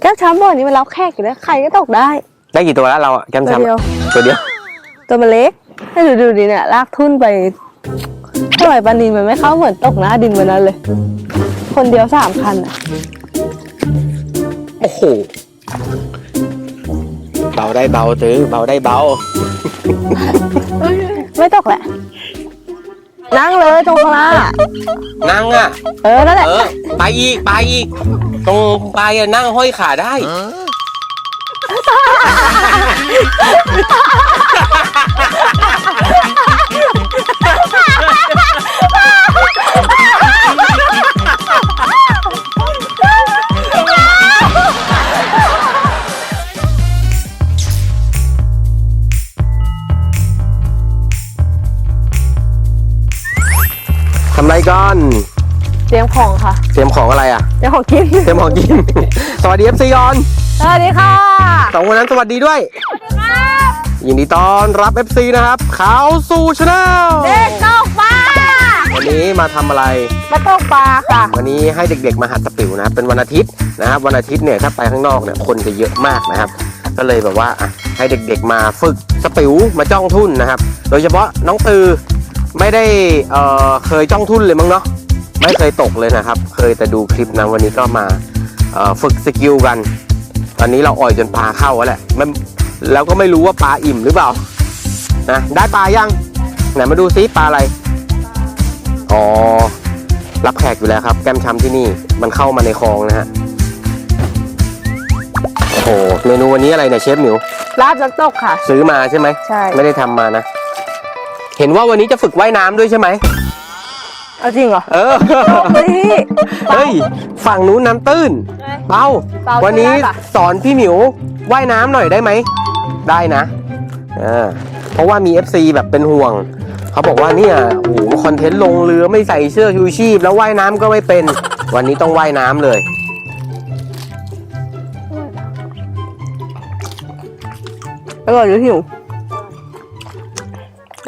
แก้วช้ำบ่อนี้มันรับแขกอยู่แล้วใครก็ตกได้ ได้กี่ตัวแล้วเราอะแก้มตัวช้ำเดียวตัวเดียว ตัวมันเล็กให้ดูดูดิเนี่ยลากทุ่นไปทำไมปลานินมันไม่เข้าเหมือนตกหน้าดินวันนั้นเลย คนเดียวสามคันอะโอ้โห เบาได้เบาตื้อเบาได้เบา ไม่ตกแหละ นั่งเลยตรงข้างหน้านั่งอะเออนั่นแหละเออ ไปอีก ไปอีก ตรงไปอะนั่งห้อยขาได้ ทำไรก่อนเตรียมของค่ะเตรียมของอะไรอะ เตรียมของกินเตรียมของกิน สวัสดีเอฟซีก่อนสวัสดีค่ะสองคนนั้นสวัสดีด้วย ยินดีต้อนรับ FC นะครับเขาสู่ชาแนลเด็กตกปลาวันนี้มาทำอะไร มาตกปลาค่ะ วันนี้ให้เด็กๆมาหัดสปิวนะครับเป็นวันอาทิตย์นะครับวันอาทิตย์เนี่ยถ้าไปข้างนอกเนี่ยคนจะเยอะมากนะครับ ก็เลยแบบว่าอะให้เด็กๆมาฝึกสปิวมาจ้องทุ่นนะครับ โดยเฉพาะน้องตือ ไม่ได้เอ่อเคยจ้องทุ่นเลยมั้งเนาะไม่เคยตกเลยนะครับ เคยแต่ดูคลิปนะวันนี้ก็มาเอ่อฝึกสกิลกัน ตอนนี้เราอ่อยจนปลาเข้าแล้วแหละมันแล้วก็ไม่รู้ว่าปลาอิ่มหรือเปล่านะได้ปลายังไหนมาดูซิปลาอะไร อ๋อ รับแขกอยู่แล้วครับ แก้มช้ำที่นี่มันเข้ามาในคลองนะฮะโอ้โหเมนูวันนี้อะไรเนี่ยเชฟหมิวลาบนักตกค่ะ ซื้อมาใช่ไหมใช่ไม่ได้ทำมานะ เห็นว่าวันนี้จะฝึกว่ายน้ำด้วยใช่ไหม เอาจริงเหรอเออ เฮ้ย เฮ้ย ฝั่งนู้นน้ำตื้นเป้าเปาวันนี้ช่วยได้ปะสอนพี่หมิวว่ายน้ำหน่อยได้ไหม ได้นะอ่าเพราะว่ามี FC แบบเป็นห่วง เขาบอกว่าเนี่ยโอ้โหคอนเทนต์ลงเรือไม่ใส่เสื้อชูชีพ แล้วว่ายน้ำก็ไม่เป็น วันนี้ต้องว่ายน้ำเลยอร่อยหรื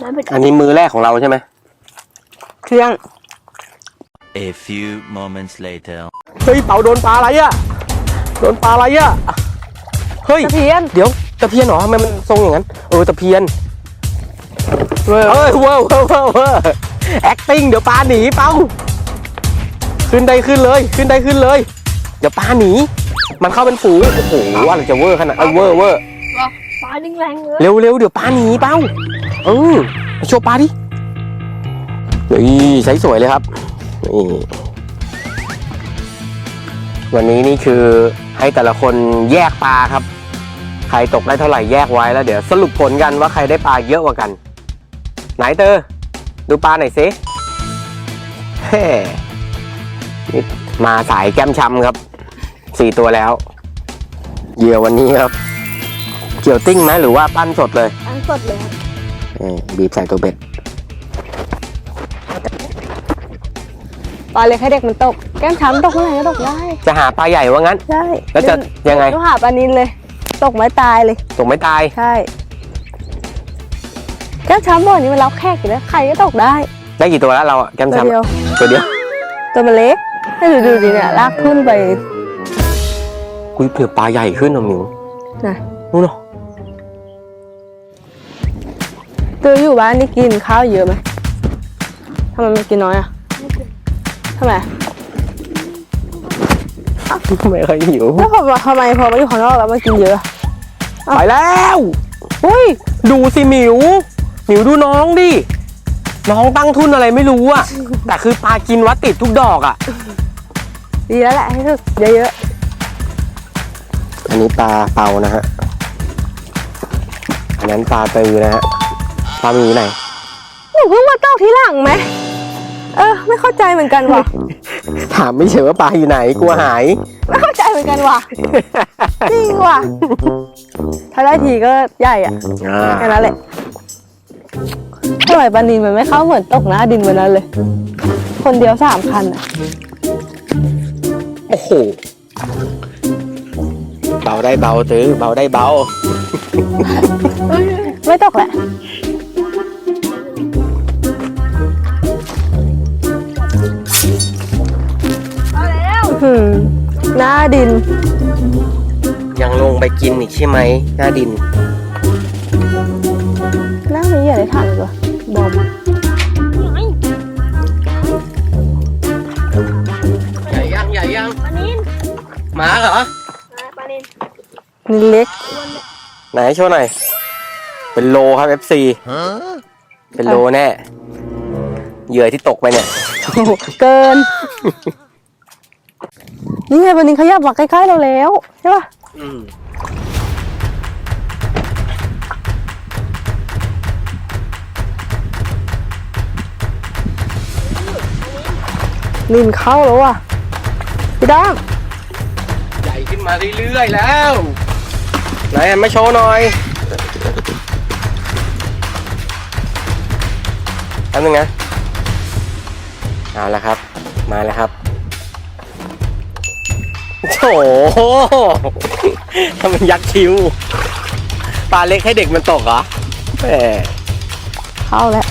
อหิวอันนี้มือแรกของเราใช่ไหมเที่ยง A few moments later. เฮ้ยเป๋าโดนปลาอะไรอะโดนปลาอะไรอะเฮ้ย ตะเพียน เดี๋ยวตะเพียนเหรอทำไมมันทรงอย่างนั้น เออตะเพียนเว้ยเอ้ยเว้าวว้าวว้าวว้าว acting เดี๋ยวปลาหนีเป้า ขึ้นได้ขึ้นเลย ขึ้นได้ขึ้นเลย เดี๋ยวปลาหนี มันเข้าเป็นฝูงโอ้โหอะไรจะเวอร์ขนาดเออเวอร์เวอร์ปลาดิ้งแรงเลย เร็วเร็วเดี๋ยวปลาหนีเป้า เออมาโชว์ปลาดินี่ใช้สวยเลยครับนี่วันนี้นี่คือให้แต่ละคนแยกปลาครับ ใครตกได้เท่าไหร่แยกไว้แล้วเดี๋ยวสรุปผลกันว่าใครได้ปลาเยอะกว่ากัน ไหนเตอร์ดูปลาหน่อยสิเฮ้นี่มาสายแก้มช้ำครับสี่ตัวแล้ว เหยื่อวันนี้ครับ เกี่ยวติ้งไหมหรือว่าปั้นสดเลยอันสดเลยครับ เออบีบใส่ตัวเบ็ด ปลาเล็กให้เด็กมันตก แก้มช้ำตกเมื่อไหร่ก็ตกได้ จะหาปลาใหญ่ว่างั้น ใช่แล้วจะยังไง ต้องหาปลานินเลย ตกไม้ตายเลย ตกไม่ตาย ใช่ แก้มช้ำบ่อนี้มันรับแขกอยู่แล้วใครก็ตกได้ ได้กี่ตัวแล้วเราอะแก้มตัวช้ำเดียว ตัวเดียว ตัวมันเล็กให้ดูดูดิเนี่ยลากทุ่นไป คุยเผื่อปลาใหญ่ขึ้นเหรอหมิวนะนู่นเหรอ ตัวอยู่บ้านนี่กินข้าวเยอะไหมทำไมมันกินน้อยอะทำไมไม่เคยหิวแล้วพอมาทำไมพอมาอยู่ข้างนอกแล้วมันกินเยอะไปแล้วอุ้ยดูสิหมิวหมิวดูน้องดิ น้องตั้งทุนอะไรไม่รู้อะแต่คือปลากินวัดติดทุกดอกอะดีแล้วแหละให้ถึกเยอะอันนี้ปลาเปานะฮะอันนั้นปลาตือนะฮะ ปลาหมีไหนๆหนูเพิ่งมาตกทีหลังไหมเออ ไม่เข้าใจเหมือนกันว่ะ ถามไม่เฉยว่าปลาอยู่ไหนกลัวหาย ไม่เข้าใจเหมือนกันว่ะ จริงว่ะ ถ้าได้ทีก็ใหญ่อะอ่าแค่นั้นแหละทำไมปลานินมันไม่เข้าเหมือนตกหน้าดินวันนั้นเลย คนเดียวสามคันอะ โอ้โหเบาได้เบาตื้อเบาได้เบา ไม่ตกแหละ หืมหน้าดินไปกินอีกใช่ไหมหน้าดินน่ามีอย่าได้ถามเลยว่ะบอมใหญ่ยังใหญ่ยังปลานินหมาเหรอปลานินนี่เล็ก ไหนโชว์หน่อย เป็นโลครับ FC เป็นโลแน่ เหยื่อที่ตกไปเนี่ยโอ้โหเกิน นี่ไงวันนี้ขยับมาใกล้ๆเราแล้วใช่ป่ะอืมนินเข้าแล้วว่ะพี่ด้ามใหญ่ขึ้นมาเรื่อยๆแล้ว ไหนอันมาโชว์หน่อยแป๊บนึงนะเอาละครับ มาแล้วครับ โอ้โหทำไมยักษ์คิ้วปลาเล็กให้เด็กมันตกเหรอแหมเข้าแล้ว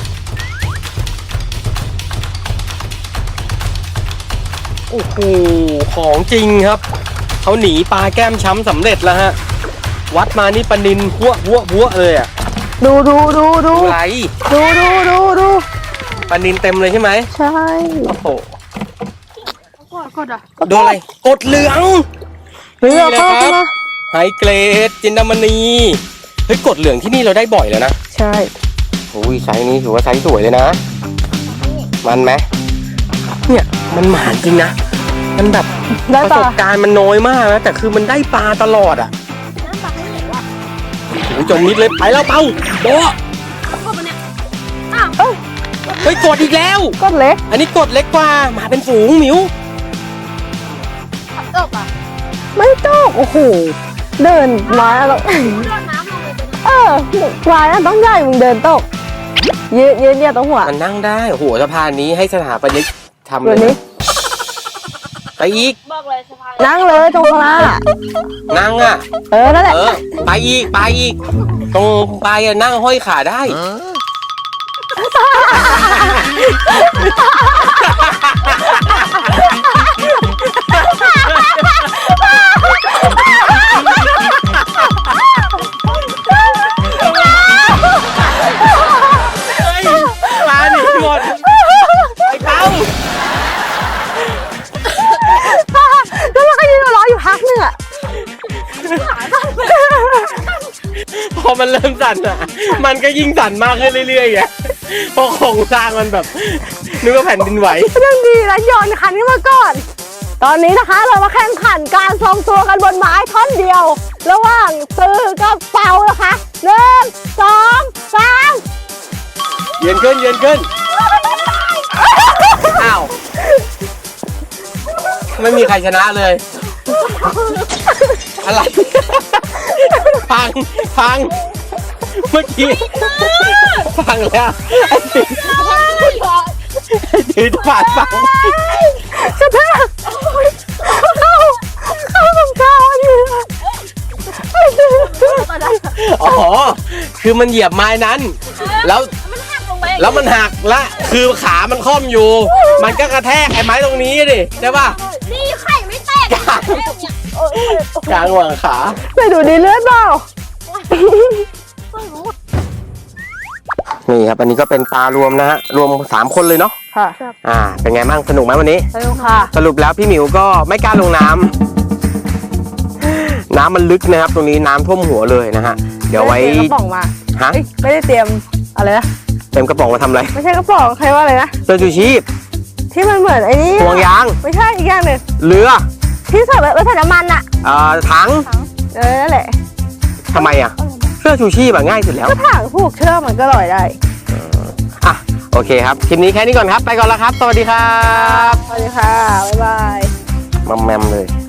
โอ้โห ของจริงครับ เขาหนีปลาแก้มช้ำสำเร็จแล้วฮะ วัดมานี่ปลานินหัวหัวหัวเลยอะ ดูดูดูดูดูไรดูดูดูดูปลานินเต็มเลยใช่ไหม ใช่ โอ้โหก ดกดอะโดนอะไรกดเหลืองเรือนี่แหละเข้าครับเข้ามาไฮเกรดจินดามณีเฮ้ยกดเหลืองที่นี่เราได้บ่อยแล้วนะใช่ โอ้ยไซส์นี้ถือว่าไซส์สวยเลยนะ มันไหมเนี่ยมันหมานจริงนะ มันแบบได้ประปะสบการณ์มันน้อยมากนะแต่คือมันได้ปลาตลอดอะน้ำปลาให้เหนียวอะโอ้ยจมมิดเลยไปแล้วเป้าโบะกดมันเนี่ยอ้าวเฮ้ยกดอีกแล้วก็เล็กอันนี้กดเล็กกว่ามาเป็นฝูงหมิวขับ ตกอะไม่ตกโอ้โห เดินมาแล้วโดนน้ำลงเลยตัวนี้เออวายต้องใหญ่มึงเดินตก ยืนยืนเนี่ยตรงหัวมันนั่งได้โอ้โหสะพานนี้ให้สถาปนิกทำเลเดี๋ยยวนี้นะไปอีก บอกเลยสะพานนั่งเลยตรงข้างหน้านั่งอะ เออ นั่นแหละ เออ ไปอีก ไปอีก ตรงไปลายอะนั่งห้อยขาได้ สั่นอะ มันก็ยิ่งสั่นมากขึ้นเรื่อยๆอะเพราะโครงสร้างมันแบบนึกว่าแผ่นดินไหวเรื่องดีแล้วโยนคันขึ้นมาก่อน ตอนนี้นะคะเรามาแข่งขันการทรงตัวกันบนไม้ท่อนเดียว ระหว่างซื้อกับเป่านะคะหนึ่งสองสามเย็นขึ้นเย็นขึ้นอ้าวไม่มีใครชนะเลย อะไร พัง พัง เมื่อกี้พังแล้วไอ้ถือไอ้ถือจะผ่านฟังกระแทกเข้าเข้าตรงกลางอยู่อ๋อ คือมันเหยียบไม้นั้น แล้ว มันหักลงไปแล้วมันหักละ คือขามันค่อมอยู่ มันก็กระแทกไอ้ไม้ตรงนี้ดิใช่ป่ะนี่ไข่ไม่แตกกลางหว่างขาไปดูดีเลือดเปล่า นี่ครับอันนี้ก็เป็นปลารวมนะฮะรวมสามคนเลยเนาะค่ะอ่า เป็นไงบ้างสนุกไหมวันนี้ไปดูค่ะ สรุปแล้วพี่หมิวก็ไม่กล้าลงน้ำน้ำมันลึกนะครับ ตรงนี้น้ำท่วมหัวเลยนะฮะเดี๋ยวไว้ม่ด้ตรีมกระป๋องมาฮะเอ้ยไม่ได้เตรียมอะไรนะเต็มกระป๋องมาทำอะไรไม่ใช่กระป๋องใครว่าอะไรนะเสื้อชูชีพที่มันเหมือนไอ้นี่ห่วงยางไม่ใช่อีกอย่างหนึ่งเรือที่ใส่แล้วใส่น้ำมันอะเอ่อถังเออนั่นแหละทำไมอะ เสื้อชูชีพอะง่ายสุดแล้ว ก็ถังผูกเชือกมันก็ลอยได้อะโอเคครับคลิปนี้แค่นี้ก่อนครับ ไปก่อนแล้วครับ สวัสดีครับ สวัสดีค่ะ บ๊ายบาย มัมแมมเลย